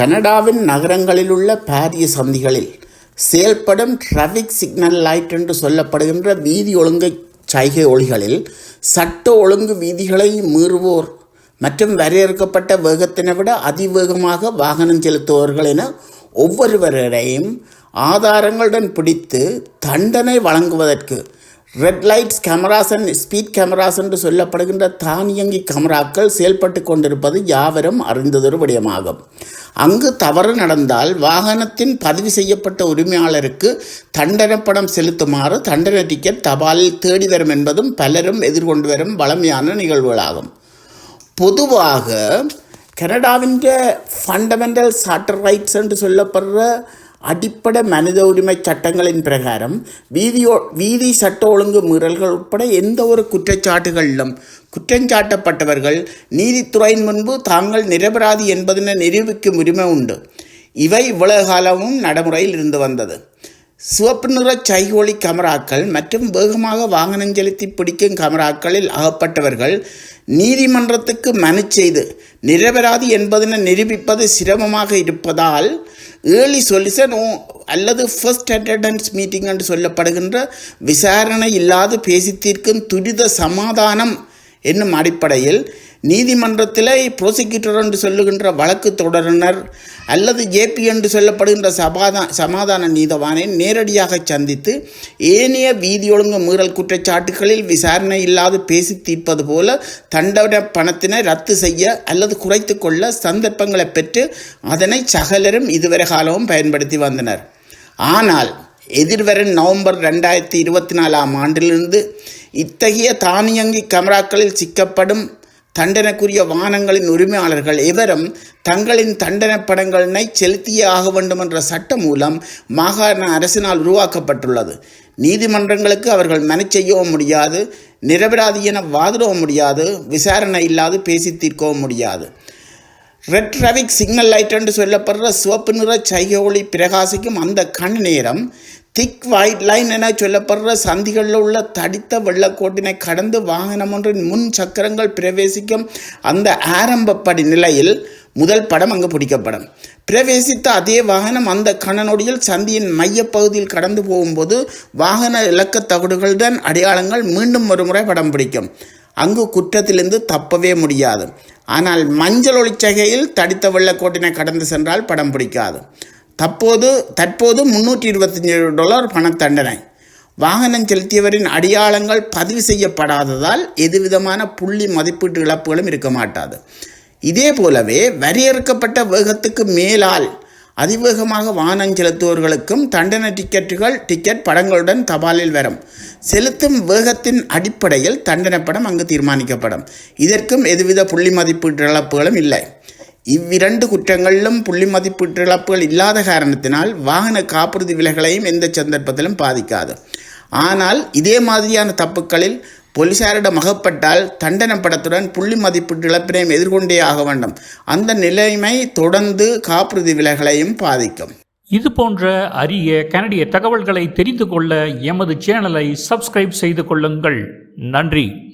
கனடாவின் நகரங்களில் உள்ள பாரிய சந்திகளில் செயல்படும் டிராஃபிக் சிக்னல் லைட் என்று சொல்லப்படுகின்ற வீதி ஒழுங்கு சைகை ஒளிகளில் சட்ட ஒழுங்கு வீதிகளை மீறுவோர் மற்றும் வரையறுக்கப்பட்ட வேகத்தினை விட அதிவேகமாக வாகனம் செலுத்துபவர்கள் என ஒவ்வொருவரையும் ஆதாரங்களுடன் பிடித்து தண்டனை வழங்குவதற்கு red lights cameras and speed cameras என்று சொல்லப்படுகின்ற தானியங்கி கேமராக்கள் செயல்பட்டு கொண்டிருப்பது யாவரும் அறிந்ததொரு விடயமாகும். அங்கு தவறு நடந்தால் வாகனத்தின் பதிவு செய்யப்பட்ட உரிமையாளருக்கு தண்டனை பணம் செலுத்துமாறு தண்டனை டிக்கெட் தபாலில் தேடி வரும் என்பதும் பலரும் எதிர்கொண்டு வரும் வளமையான நிகழ்வுகளாகும். பொதுவாக கனடாவின் ஃபண்டமெண்டல் சாட்டர் ரைட்ஸ் என்று சொல்லப்படுற அடிப்படை மனித உரிமை சட்டங்களின் பிரகாரம் வீதியோ வீதி சட்ட ஒழுங்கு மீறல்கள் உட்பட எந்த ஒரு குற்றச்சாட்டுகளிலும் குற்றஞ்சாட்டப்பட்டவர்கள் நீதித்துறையின் முன்பு தாங்கள் நிரபராதி என்பதனை நிரூபிக்கும் உரிமை உண்டு. இவை இவ்வளவு காலமும் நடைமுறையில் இருந்து வந்தது. சிவப்பு நிற சைகோலி கமராக்கள் மற்றும் வேகமாக வாகனம் செலுத்தி பிடிக்கும் கமராக்களில் அகப்பட்டவர்கள் நீதிமன்றத்துக்கு மனு செய்து நிரபராதி என்பதனை நிரூபிப்பது சிரமமாக இருப்பதால் ஏர்லி சொல்யூஷன் அல்லது ஃபர்ஸ்ட் அட்டண்டன்ஸ் மீட்டிங் என்று சொல்லப்படுகின்ற விசாரணை இல்லாது பேசி தீர்க்கும் துரித சமாதானம் என்னும் அடிப்படையில் நீதிமன்றத்தில் ப்ரோசிக்யூட்டர் என்று சொல்லுகின்ற வழக்கு தொடருனர் அல்லது ஜேபி என்று சொல்லப்படுகின்ற சபாதா சமாதான நீதவானை நேரடியாக சந்தித்து ஏனைய வீதி ஒழுங்கு மீறல் குற்றச்சாட்டுகளில் விசாரணை இல்லாது பேசி தீர்ப்பது போல தண்டவர பணத்தினை ரத்து செய்ய அல்லது குறைத்து கொள்ள சந்தர்ப்பங்களை பெற்று அதனை சகலரும் இதுவரை காலமும் பயன்படுத்தி வந்தனர். ஆனால் எதிர்வரும் நவம்பர் ரெண்டாயிரத்தி இருபத்தி நாலாம் ஆண்டிலிருந்து இத்தகைய தானியங்கி கேமராக்களில் சிக்கப்படும் தண்டனைக்குரிய வாகனங்களின் உரிமையாளர்கள் எவரும் தங்களின் தண்டனை படங்களினை செலுத்தியே ஆக வேண்டும் என்ற சட்டம் மூலம் மாகாண அரசினால் உருவாக்கப்பட்டுள்ளது. நீதிமன்றங்களுக்கு அவர்கள் மனு செய்யவும் முடியாது நிரபராதி என வாதிடவும் முடியாது விசாரணை இல்லாது பேசி தீர்க்கவும் முடியாது. ரெட் டிராஃபிக் சிக்னல் லைட் என்று சொல்லப்படுற சிவப்பு நிற சைகை ஒளி பிரகாசிக்கும் அந்த கண் நேரம் திக் வைட் லைன் என சொல்லப்படுற சந்திகளில் உள்ள தடித்த வெள்ளக்கோட்டினை கடந்து வாகனம் ஒன்றின் முன் சக்கரங்கள் பிரவேசிக்கும் அந்த ஆரம்பப்படி நிலையில் முதல் படம் அங்கு பிடிக்கப்படும். பிரவேசித்த அதே வாகனம் அந்த கணநொடியில் சந்தியின் மையப்பகுதியில் கடந்து போகும்போது வாகன இலக்க தகடுகளுடன் அடையாளங்கள் மீண்டும் ஒருமுறை படம் பிடிக்கும். அங்கு குற்றத்திலிருந்து தப்பவே முடியாது. ஆனால் மஞ்சள் ஒளிச்சகையில் தடித்த வெள்ளக்கோட்டினை கடந்து சென்றால் படம் பிடிக்காது. தற்போது தற்போது முன்னூற்றி இருபத்தஞ்சு டாலர் பணத்தண்டனை வாகனம் செலுத்தியவரின் அடையாளங்கள் பதிவு செய்யப்படாததால் எதுவிதமான புள்ளி மதிப்பீட்டு இழப்புகளும் இருக்க மாட்டாது. இதே போலவே வரையறுக்கப்பட்ட வேகத்துக்கு மேலால் அதிவேகமாக வாகனம் செலுத்துவர்களுக்கும் தண்டனை டிக்கெட்டுகள் டிக்கெட் படங்களுடன் தபாலில் வரும். செலுத்தும் வேகத்தின் அடிப்படையில் தண்டனை படம் அங்கு தீர்மானிக்கப்படும். இதற்கும் எதுவித புள்ளி மதிப்பீட்டு இழப்புகளும் இல்லை. இவ்விரண்டு குற்றங்களிலும் புள்ளி மதிப்பீட்டு இழப்புகள் இல்லாத காரணத்தினால் வாகன காப்புறுதி விலைகளையும் எந்த சந்தர்ப்பத்திலும் பாதிக்காது. ஆனால் இதே மாதிரியான தப்புக்களில் போலீசாரிடம் அகப்பட்டால் தண்டன படத்துடன் புள்ளி மதிப்பீட்டு இழப்பினையும் எதிர்கொண்டே ஆக வேண்டும். அந்த நிலைமை தொடர்ந்து காப்புறுதி விலைகளையும் பாதிக்கும். இது போன்ற அரிய கனடிய தகவல்களை தெரிந்து கொள்ள எமது சேனலை சப்ஸ்கிரைப் செய்து கொள்ளுங்கள். நன்றி.